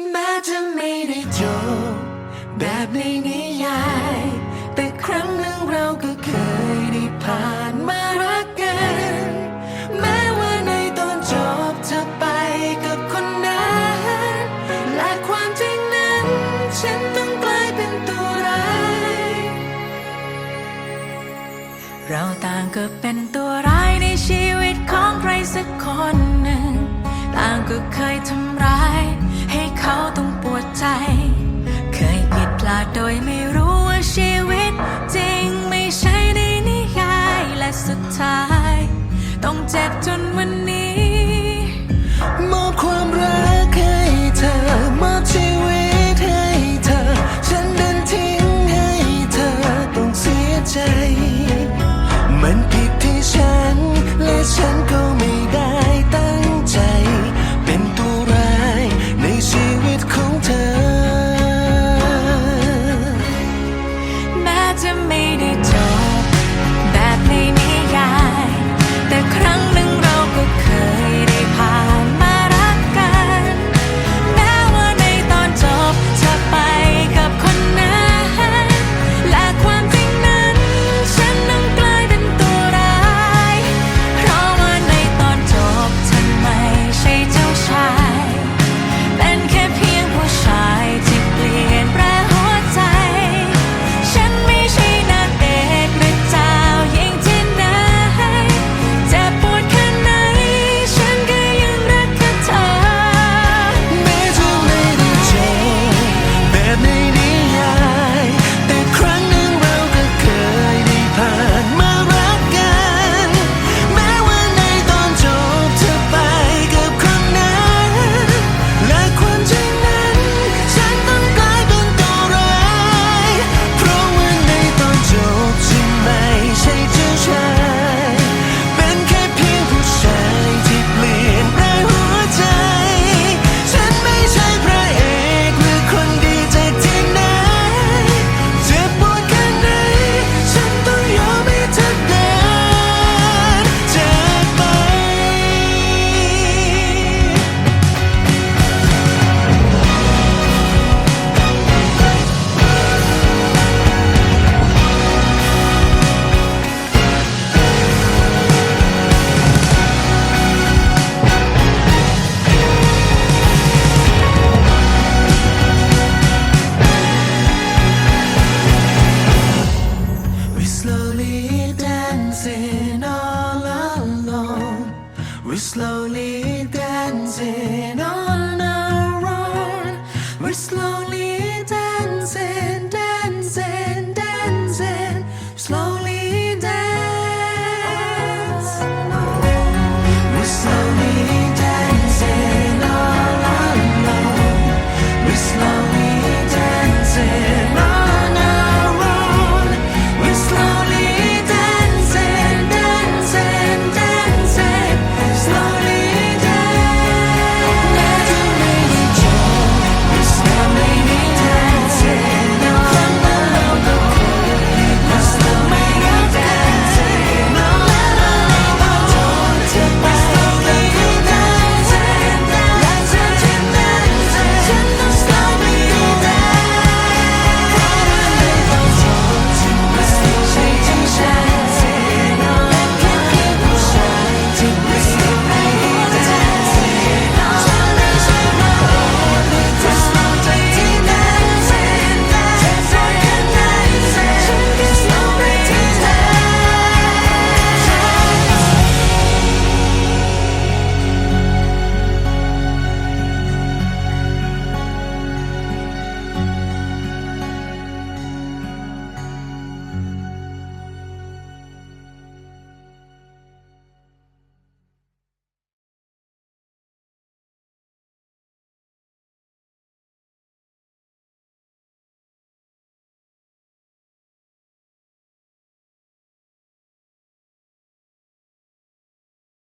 แม้จะไม่ได้จบแบบในนิยาย แต่ครั้งหนึ่งเราก็เคยได้ผ่านมารักกัน แม้ว่าในตอนจบเธอไปกับคนนั้น และความจริงนั้น ฉันต้องกลายเป็นตัวร้าย เราต่างก็เป็นตัวร้ายในชีวิตของใครสักคนหนึ่ง ต่างก็เคยทำร้าย ให้เขาต้องปวดใจ เคยผิดพลาดโดยไม่รู้ว่าชีวิต จริงไม่ใช่ในนิยายและสุดท้าย ต้องเจ็บจนวันนี้ We're slowly dancing